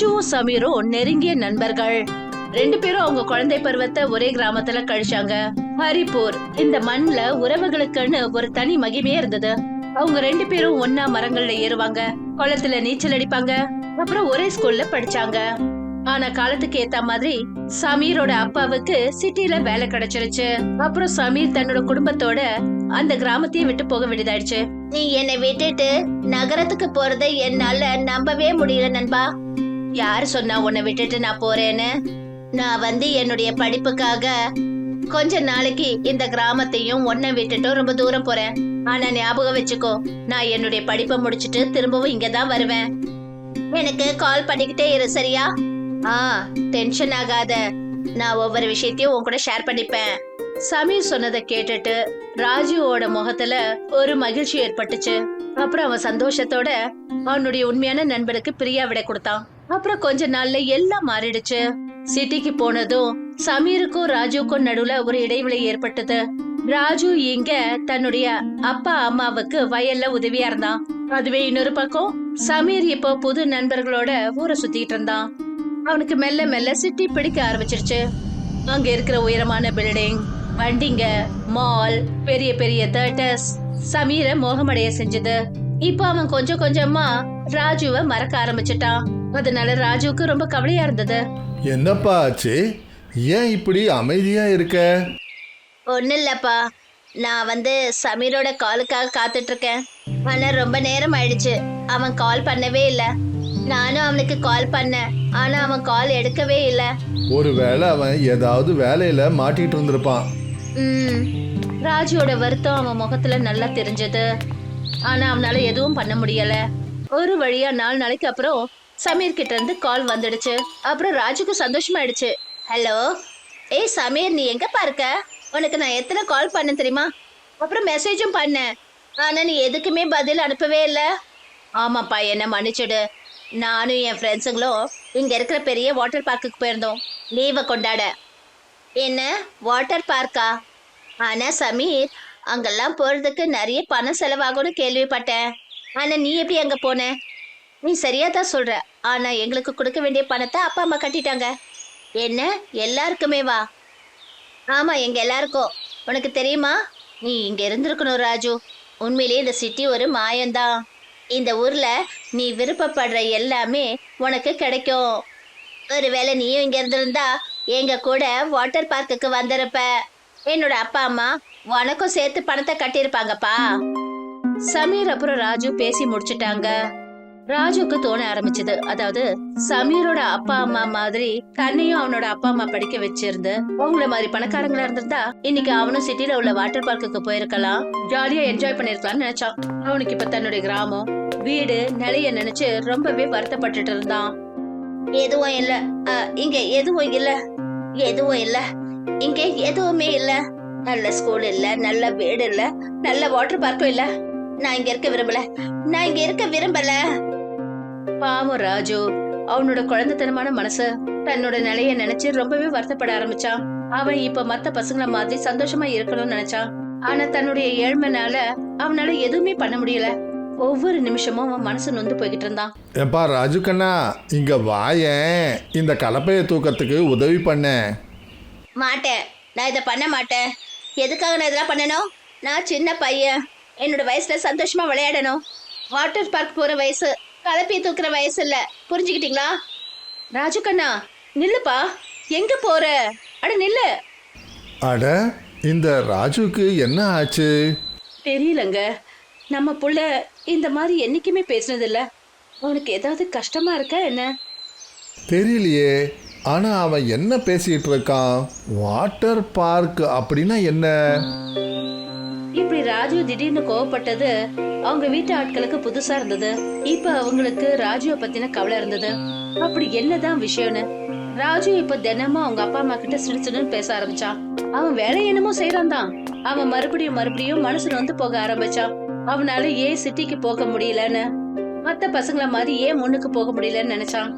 ராஜுவும் சமீரும் நெருங்கிய நண்பர்கள். ரெண்டு பேரும் அவங்க குழந்தை பருவத்தை ஒரே கிராமத்துல கழிச்சாங்க. ஹரிப்பூர் இந்த மண்ல உறவுகளுக்குன்னு ஒரு தனி மகிமையே இருந்தது. அவங்க ரெண்டு பேரும் ஒன்னா மரங்கள்ல ஏறுவாங்க. குளத்துல நீச்சல் அடிப்பாங்க. அப்புறம் ஒரே ஸ்கூல்ல படிச்சாங்க. ஆனா காலத்துக்கு ஏத்த மாதிரி சமீரோட அப்பாவுக்கு சிட்டில வேலை கிடைச்சிருச்சு. அப்புறம் சமீர் தன்னோட குடும்பத்தோட அந்த கிராமத்தையே விட்டு போக வேண்டியதாயிடுச்சு. நீ என்னை விட்டுட்டு நகரத்துக்கு போறதை என்னால நம்பவே முடியல நண்பா. யார் சொன்னா உன்னை விட்டுட்டு நான் போறேன்னு? நான் வந்து என்னுடைய படிப்புக்காக கொஞ்ச நாளைக்கு இந்த கிராமத்தையும் உன்னை விட்டுட்டும் ரொம்ப தூரம் போறேன். ஆனா ஞாபகம் வச்சுக்கோ நான் என்னுடைய படிப்பை முடிச்சிட்டு திரும்பவும் இங்க தான் வருவேன். எனக்கு கால் பண்ணிக்கிட்டே இரு சரியா? ஆ டென்ஷன் ஆகாத. நான் ஒவ்வொரு விஷயத்தையும் உன் கூட ஷேர் பண்ணிப்பேன். சமீர் சொன்னதை கேட்டுட்டு ராஜுவோட முகத்துல ஒரு மகிழ்ச்சி ஏற்பட்டுச்சு. அப்புறம் அவன் சந்தோஷத்தோட அவனுடைய உண்மையான நண்பனுக்கு பிரியா விடை கொடுத்தான். அப்புறம் கொஞ்ச நாள்ல எல்லாம் மாறிடுச்சு. சிட்டிக்கு போனதும் சமீருக்கும் ராஜுக்கும் நடுவுல ஒரு இடைவெளி ஏற்பட்டது. ராஜு இங்க தன்னுடைய அப்பா அம்மாவுக்கு வயல்ல உதவியா இருந்தான். அதுவே இன்னொரு பக்கம் சமீர் இப்போ புது நண்பர்களோட ஊரை சுத்திட்டு இருந்தான். அவனுக்கு மெல்ல மெல்ல சிட்டி பிடிக்க ஆரம்பிச்சிருச்சு. அங்க இருக்கிற உயரமான பில்டிங் வண்டிங்க மால் பெரிய பெரிய தேட்டர்ஸ் சமீரை மோகமடைய செஞ்சது. இப்போ அவன் கொஞ்சம் கொஞ்சமா ராஜுவை மறக்க ஆரம்பிச்சிட்டான். அதனால ராஜுவுக்கு ரொம்ப கவலையா இருந்தது. என்னப்பா ஆச்சு? ஏன் இப்படி அமைதியா இருக்க? ஒன்றும் இல்லப்பா நான் வந்து சமீரோட காலுக்காக காத்துட்டு இருக்கேன் ஆனா ரொம்ப நேரம் ஆயிடுச்சு. அவன் கால் பண்ணவே இல்லை. நானும் அவனுக்கு கால் பண்ணேன். ஆனா அவன் கால் எடுக்கவே இல்லை. ஒருவேளை அவன் ஏதாவது வேலையில மாட்டிட்டு இருந்திருப்பான். ம். ராஜுவோட வருத்தம் அவன் முகத்துல நல்லா தெரிஞ்சது. ஆனா அவனால எதுவும் பண்ண முடியல. ஒரு வழியா நாலு நாளைக்கு அப்புறம் சமீர் கிட்ட இருந்து கால் வந்துடுச்சு. அப்புறம் ராஜுக்கு சந்தோஷமாயிடுச்சு. ஹலோ ஏய் சமீர் நீ எங்க பாருக்க? உனக்கு நான் எத்தனை கால் பண்ண தெரியுமா? அப்புறம் மெசேஜும் பண்ணேன். ஆனா நீ எதுக்குமே பதில் அனுப்பவே இல்லை. ஆமாப்பா என்ன மன்னிச்சிடு. நானும் என் ஃப்ரெண்ட்ஸுங்களும் இங்க இருக்கிற பெரிய வாட்டர் பார்க்குக்கு போயிருந்தோம். லீவை கொண்டாட. என்ன? வாட்டர் பார்க்கா ஆனா சமீர் அங்கெல்லாம் போறதுக்கு நிறைய பணம் செலவாகும்னு கேள்விப்பட்டேன். ஆனா நீ எப்படி அங்க போன? நீ சரியா தான் சொல்ற. ஆனா எங்களுக்கு கொடுக்க வேண்டிய பணத்தை அப்பா அம்மா கட்டிட்டாங்க. என்ன? எல்லாருக்குமே வா. ஆமா எங்க எல்லாருக்கும். உனக்கு தெரியுமா? நீ இங்க இருந்திருக்கணும் ராஜு. உண்மையிலேயே இந்த சிட்டி ஒரு மாயம்தான். இந்த ஊர்ல நீ விருப்பப்படுற எல்லாமே உனக்கு கிடைக்கும். ஒருவேளை நீயும் இங்க இருந்திருந்தா எங்க கூட வாட்டர் பார்க்குக்கு வந்திருப்ப. என்னோட அப்பா அம்மா உனக்கும் சேர்த்து பணத்தை கட்டியிருப்பாங்கப்பா. சமீர் அப்புறம் ராஜு பேசி முடிச்சிட்டாங்க. ராஜுக்கு தோண ஆரம்பிச்சது. அதாவது சமீரோட அப்பா அம்மா மாதிரி தன்னையும் அவனோட அப்பா அம்மா படிக்க வச்சிருந்து உங்கள மாதிரி பணக்காரங்களா இருந்திருந்தா இன்னைக்கு அவனும் சிட்டில உள்ள வாட்டர் பார்க்குக்கு போயிருக்கலாம். ஜாலியா என்ஜாய் பண்ணிருக்கலாம்னு நினைச்சான். அவனுக்கு இப்ப தன்னுடைய கிராமம் வீடு நிலைய நினைச்சு ரொம்பவே வருத்தப்பட்டுட்டு இருந்தான். எதுவும் இல்ல. இங்க எதுவும் இல்ல. எதுவும் இல்ல. இங்க எதுவுமே இல்ல. நல்ல ஸ்கூல் இல்ல நல்ல வீடு இல்ல நல்ல வாட்டர் பார்க்கும் இல்ல. நான் இங்க இருக்க விரும்பல. நான் இங்க இருக்க விரும்பல. பாவம் ராஜு. அவனோட குழந்தைத்தனமான மனசு தன்னோட நிலைய நினைச்சு ரொம்பவே வருத்தப்பட ஆரம்பிச்சான். அவன் இப்ப மத்த பசங்கள மாதிரி சந்தோஷமா இருக்கணும்னு நினைச்சான். ஆனா தன்னுடைய ஏழ்மைனால அவனால எதுவுமே பண்ண முடியல. ஒவ்வொரு நிமிஷமும் அவன் மனசு நொந்து போய்கிட்டு இருந்தான். ஏப்பா ராஜு கண்ணா இங்க வாயேன். இந்த கலப்பையை தூக்கத்துக்கு உதவி பண்ணேன் மாட்டேன். நான் இதை பண்ண மாட்டேன். எதுக்காக நான் இதெல்லாம் பண்ணணும் நான் சின்ன பையன். என்னோட வயசுல சந்தோஷமா விளையாடணும். வாட்டர் பார்க் போற வயசு. கலப்பி தூக்குற வயசு இல்ல புரிஞ்சுக்கிட்டீங்களா? ராஜு கண்ணா நில்லுப்பா. எங்க போற? அட நில்லு. அட இந்த ராஜுக்கு என்ன ஆச்சு? தெரியலங்க. நம்ம புள்ள இந்த மாதிரி என்னைக்குமே பேசுனதில்ல. உனக்கு ஏதாவது கஷ்டமா இருக்கா என்ன? தெரியலையே. ஆனா அவன் என்ன பேசிட்டு இருக்கான்? வாட்டர் பார்க் அப்படின்னா என்ன? ராஜு திடீர்னு கோவப்பட்டது. அவங்க வீட்டு ஆட்களுக்கு புதுசா இருந்தது. இப்ப அவங்களுக்கு ராஜுவ பத்தின கவலை இருந்தது. அப்படி என்னதான் விஷயம்னு. ராஜு இப்ப தினமும் அவங்க அப்பா அம்மா கிட்ட சிரிச்சுன்னு பேச ஆரம்பிச்சான். அவன் வேலை என்னமோ செய்யறான் தான். அவன் மறுபடியும் மறுபடியும் மனசுல வந்து போக ஆரம்பிச்சான். அவனால ஏன் சிட்டிக்கு போக முடியலன்னு. மத்த பசங்கள மாதிரி ஏன் முன்னுக்கு போக முடியலன்னு நினைச்சான்.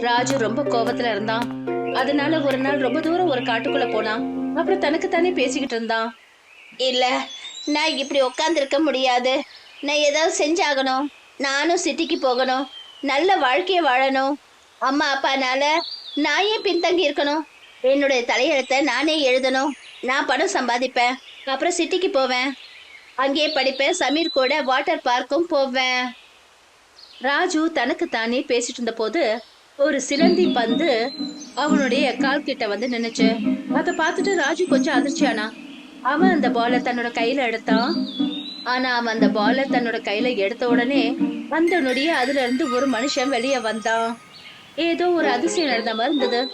ராஜு ரொம்ப கோவத்துல இருந்தான். அதனால ஒரு நாள் ரொம்ப தூரம் ஒரு காட்டுக்குள்ள போனான். அப்புறம் தனக்கு தானே பேசிக்கிட்டு இருந்தான். இல்ல நான் இப்படி உட்காந்துருக்க முடியாது. நான் ஏதாவது செஞ்சாகணும். நானும் சிட்டிக்கு போகணும். நல்ல வாழ்க்கையை வாழணும். அம்மா அப்பானால நான் ஏன் பின்தங்கி இருக்கணும்? என்னுடைய தலையெழுத்தை நானே எழுதணும். நான் பணம் சம்பாதிப்பேன். அப்புறம் சிட்டிக்கு போவேன். அங்கேயே படிப்பேன். சமீர் கூட வாட்டர் பார்க்கும் போவேன். ராஜு தனக்கு தானே பேசிட்டு இருந்த போது ஒரு சிலந்தி பந்து அவனுடைய கால் கிட்ட வந்து நின்னுச்சு. அதை பார்த்துட்டு ராஜு கொஞ்சம் அதிர்ச்சியானா? அவன் அந்த பாலை தன்னோட கையில எடுத்தான். ஆனா அவன் அந்த பாலை தன்னோட கையில எடுத்த உடனே அந்த நொடியே அதுல இருந்து ஒரு மனுஷன் வெளியே வந்தான். ஏதோ ஒரு அதிசயம் நடந்த மாதிரி இருந்தது.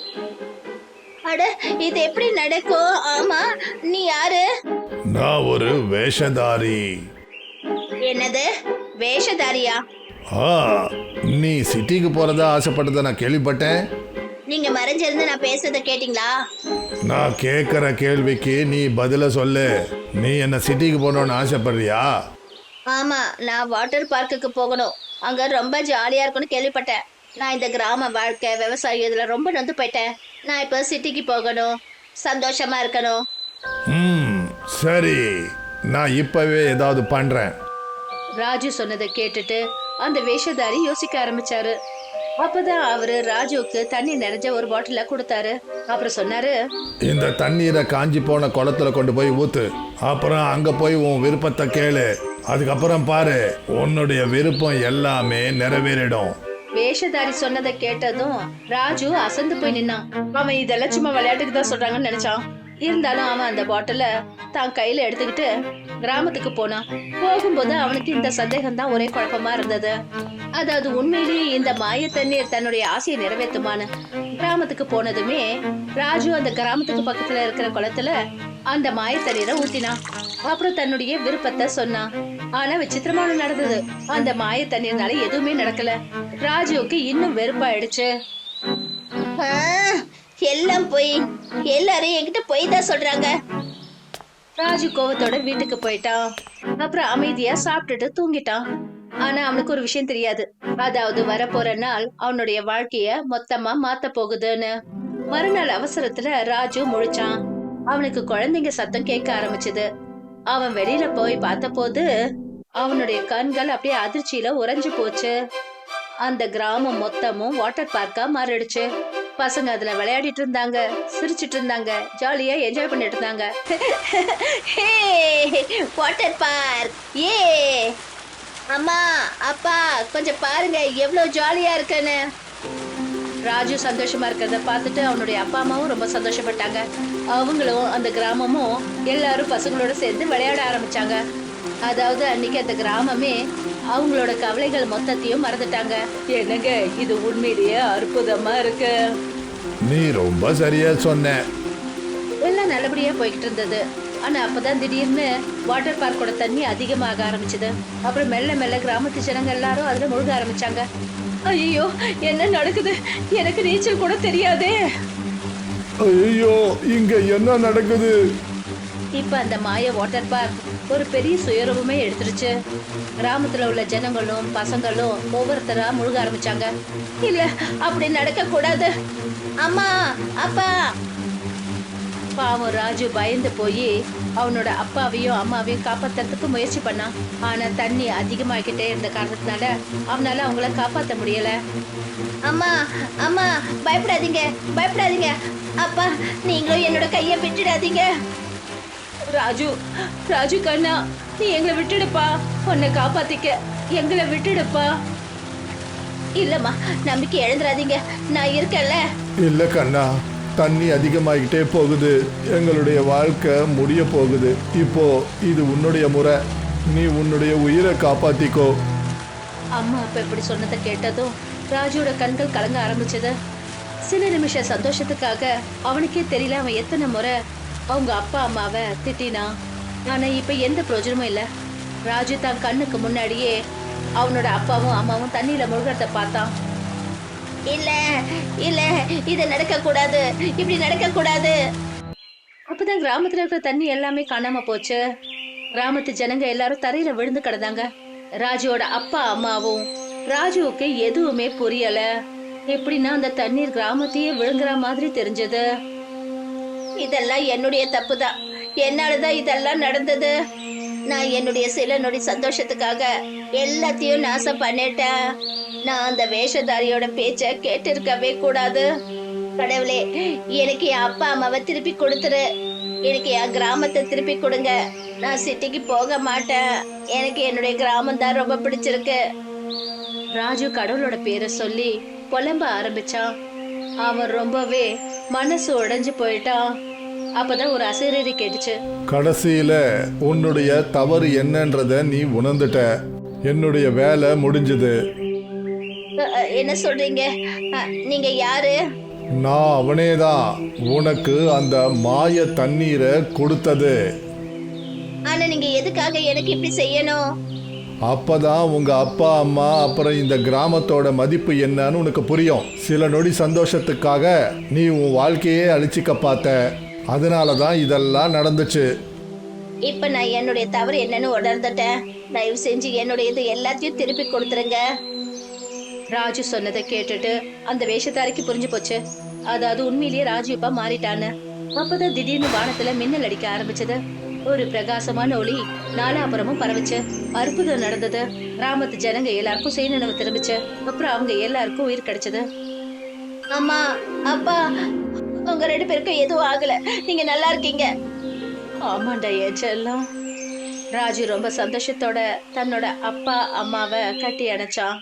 அட இது எப்படி நடக்கும்? ஆமா நீ யாரு? நான் ஒரு வேஷதாரி. என்னது? வேஷதாரியா? ஆ நீ சிட்டிக்கு போறதா ஆசைப்பட்டதை நான் கேள்விப்பட்டேன். நீங்க மறைஞ்சிருந்து நான் பேசுறத கேட்டீங்களா? நான் கேட்குற கேள்விக்கு நீ பதில சொல்லு. நீ என்ன சிட்டிக்கு போகணும்னு ஆசைப்படுறியா? ஆமா நான் வாட்டர் பார்க்குக்கு போகணும். அங்க ரொம்ப ஜாலியா இருக்கும்னு கேள்விப்பட்டேன். நான் இந்த கிராம வாழ்க்கை விவசாயம் இதுல ரொம்ப நொந்து போயிட்டேன். நான் இப்ப சிட்டிக்கு போகணும். சந்தோஷமா இருக்கணும். ம் சரி. நான் இப்பவே ஏதாவது பண்றேன். ராஜு சொன்னதை கேட்டுட்டு அந்த வேஷதாரி யோசிக்க ஆரம்பிச்சாரு. அப்பதான் அவரு ராஜுவுக்கு தண்ணி நிறைஞ்ச ஒரு பாட்டில கொடுத்தாரு. அப்புறம் சொன்னாரு இந்த தண்ணீரை காஞ்சி போன குளத்துல கொண்டு போய் ஊத்து. அப்புறம் அங்க போய் உன் விருப்பத்தை கேளு. அதுக்கப்புறம் பாரு உன்னுடைய விருப்பம் எல்லாமே நிறைவேறிடும். வேஷதாரி சொன்னதை கேட்டதும் ராஜு அசந்து போய் நின்னான். அவன் இதெல்லாம் சும்மா விளையாட்டுக்கு தான் சொல்றாங்கன்னு நினைச்சான். இருந்தாலும் அவன் அந்த பாட்டில தான் கையில எடுத்துக்கிட்டு கிராமத்துக்கு போனான். போகும்போது அவனுக்கு இந்த சந்தேகம் தான் ஒரே குழப்பமா இருந்தது. அதாவது உண்மையிலேயே இந்த மாய தண்ணீர் தன்னுடைய ஆசையை நிறைவேற்றுமான்னு கிராமத்துக்கு போனதுமே ராஜு அந்த கிராமத்துக்கு பக்கத்துல இருக்கிற குளத்துல அந்த மாய தண்ணீரை ஊத்தினான். அப்புறம் தன்னுடைய விருப்பத்தை சொன்னான். ஆனா விசித்திரமான நடந்தது. அந்த மாய தண்ணீர்னால எதுவுமே நடக்கல. ராஜுவுக்கு இன்னும் வெறுப்பாயிடுச்சு. எல்லாம் போய் எல்லாரும் என்கிட்ட போய் தான் சொல்றாங்க. ராஜு கோவத்தோட வீட்டுக்கு போயிட்டான். அப்புறம் அமைதியா சாப்பிட்டுட்டு தூங்கிட்டான். ஆனா அவனுக்கு ஒரு விஷயம் தெரியாது. அதாவது வரப்போற நாள் அவனுடைய வாழ்க்கைய மொத்தமா மாத்த போகுதுன்னு. மறுநாள் அவசரத்துல ராஜு முழிச்சான். அவனுக்கு குழந்தைங்க சத்தம் கேட்க ஆரம்பிச்சது. அவன் வெளியில போய் பார்த்தபோது அவனுடைய கண்கள் அப்படியே அதிர்ச்சியில உறைஞ்சு போச்சு. அந்த கிராமம் மொத்தமும் வாட்டர் பார்க்கா மாறிடுச்சு. பசங்க அதுல விளையாடிட்டு இருந்தாங்க சிரிச்சிட்டு இருந்தாங்க ஜாலியா என்ஜாய் பண்ணிட்டு இருந்தாங்க. வாட்டர் பார்க் ஏ அம்மா அப்பா கொஞ்சம் பாருங்க எவ்வளவு ஜாலியா இருக்குன்னு. ராஜு சந்தோஷமா இருக்கிறத பார்த்துட்டு அவனுடைய அப்பா அம்மாவும் ரொம்ப சந்தோஷப்பட்டாங்க. அவங்களும் அந்த கிராமமும் எல்லாரும் பசங்களோட சேர்ந்து விளையாட ஆரம்பிச்சாங்க. அதாவது அன்னைக்கு அந்த கிராமமே அவங்களோட கவலைகள் மொத்தத்தையும் மறந்துட்டாங்க. என்னங்க இது உண்மையிலேயே அற்புதமா இருக்கு. நீ ரொம்ப சரியா சொன்ன. எல்லாம் நல்லபடியா போய்கிட்டு இருந்தது. ஆனா அப்பதான் திடீர்னு வாட்டர் பார்க்கோட தண்ணி அதிகமாக ஆரம்பிச்சது. அப்புறம் மெல்ல மெல்ல கிராமத்து ஜனங்க எல்லாரும் அதுல முழுக ஆரம்பிச்சாங்க. ஐயோ என்ன நடக்குது? எனக்கு நீச்சல் கூட தெரியாதே. ஐயோ இங்க என்ன நடக்குது? இப்ப அந்த மாய வாட்டர் பார்க் ஒரு பெரிய சுயரூபமே எடுத்துருச்சு. கிராமத்துல உள்ள ஜனங்களும் பசங்களும் ஒவ்வொருத்தரா முழுக ஆரம்பிச்சாங்க. இல்ல அப்படி நடக்க கூடாது அம்மா அப்பா. பாவம் ராஜு பயந்து போய் அவனோட அப்பாவையும் அம்மாவையும் காப்பாத்துறதுக்கு முயற்சி பண்ணான். ஆனா தண்ணி அதிகமாகிட்டே இருந்த காரணத்தினால அவனால அவங்கள காப்பாத்த முடியல. அம்மா அம்மா பயப்படாதீங்க பயப்படாதீங்க. அப்பா நீங்களும் என்னோட கையை விட்டுடாதீங்க ராஜு ராஜு கண்ணா நீ எங்களை விட்டுடுப்பா. உன்னை காப்பாத்திக்க எங்களை விட்டுடுப்பா. இல்லம்மா நம்பிக்கை இழந்துடாதீங்க. நான் இருக்கேன்ல. இல்ல கண்ணா தண்ணி அதிகமாகிட்டே போகுது. எங்களுடைய வாழ்க்கை முடிய போகுது. இப்போ இது உன்னுடைய முறை. நீ உன்னுடைய உயிரை காப்பாத்திக்கோ. அம்மா அப்பா இப்படி சொன்னதை கேட்டதும் ராஜுவோட கண்கள் கலங்க ஆரம்பிச்சது. சில நிமிஷம் சந்தோஷத்துக்காக அவனுக்கே தெரியல அவன் எத்தனை முறை அவங்க அப்பா அம்மாவை திட்டினா? ஆனா இப்ப எந்த பிரயோஜனமும் இல்ல. ராஜு தான் கண்ணுக்கு முன்னாடியே அவனோட அப்பாவும் அம்மாவும் தண்ணியில முழுகிறத பார்த்தான். இல்ல இல்ல இது நடக்க கூடாது இப்படி நடக்க கூடாது அப்பதான் கிராமத்துல இருக்கிற தண்ணி எல்லாமே காணாம போச்சு. கிராமத்து ஜனங்க எல்லாரும் தரையில விழுந்து கிடந்தாங்க. ராஜுவோட அப்பா அம்மாவும். ராஜுவுக்கு எதுவுமே புரியல. எப்படின்னா அந்த தண்ணீர் கிராமத்தையே விழுங்குற மாதிரி தெரிஞ்சது. இதெல்லாம் என்னுடைய தப்பு தான் என்னாலதான் இதெல்லாம் நடந்தது. நான் என்னுடைய சில நொடி சந்தோஷத்துக்காக எல்லாத்தையும் நாசம் பண்ணிட்டேன். நான் அந்த வேஷதாரியோட பேச்ச கேட்டிருக்கவே கூடாது. கடவுளே எனக்கு என் அப்பா அம்மாவை திருப்பி கொடுத்துரு. எனக்கு என் கிராமத்தை திருப்பி கொடுங்க. நான் சிட்டிக்கு போக மாட்டேன். எனக்கு என்னுடைய கிராமம் தான் ரொம்ப பிடிச்சிருக்கு. ராஜு கடவுளோட பேரை சொல்லி புலம்ப ஆரம்பிச்சான். அவன் ரொம்பவே மனசு உடைஞ்சு போயிட்டான் அப்பதான் ஒரு அசரீரி கேட்டுச்சு. கடைசியில உன்னுடைய தவறு என்னன்றத நீ உணர்ந்துட்ட. என்னுடைய வேலை முடிஞ்சது. என்ன சொல்றீங்க? நீங்க யாரு? நான் அவனேதான். உனக்கு அந்த மாய தண்ணீரை கொடுத்தது. ஆனா நீங்க எதுக்காக எனக்கு இப்படி செய்யணும்? அப்பதான் உங்க அப்பா அம்மா அப்புறம் இந்த கிராமத்தோட மதிப்பு என்னன்னு உனக்கு புரியும். சில நொடி சந்தோஷத்துக்காக நீ உன் வாழ்க்கையே அழிச்சிக்க பார்த்த. அதனால தான் இதெல்லாம் நடந்துச்சு. இப்ப நான் என்னுடைய தவறு என்னன்னு உணர்ந்துட்டேன். தயவு செஞ்சு என்னுடைய இது எல்லாத்தையும் திருப்பி கொடுத்துருங்க. ராஜு சொன்னதை கேட்டுட்டு அந்த வேஷத்தாரிக்கு புரிஞ்சு போச்சு. அதாவது உண்மையிலேயே ராஜு இப்ப மாறிட்டான்னு. அப்பதான் திடீர்னு வானத்துல மின்னல் அடிக்க ஆரம்பிச்சது. ஒரு பிரகாசமான ஒளி நாலாபுரமும் பரவுச்சு. அற்புதம் நடந்தது. கிராமத்து ஜனங்க எல்லாருக்கும் சுயநினைவு திரும்பிச்சு. அப்புறம் அவங்க எல்லாருக்கும் உயிர் கிடைச்சது. அம்மா அப்பா உங்க ரெண்டு பேருக்கும் எதுவும் ஆகல. நீங்க நல்லா இருக்கீங்க. ஆமாண்டா ஏச்செல்லாம் ராஜு ரொம்ப சந்தோஷத்தோட தன்னோட அப்பா அம்மாவை கட்டி அணைச்சான்.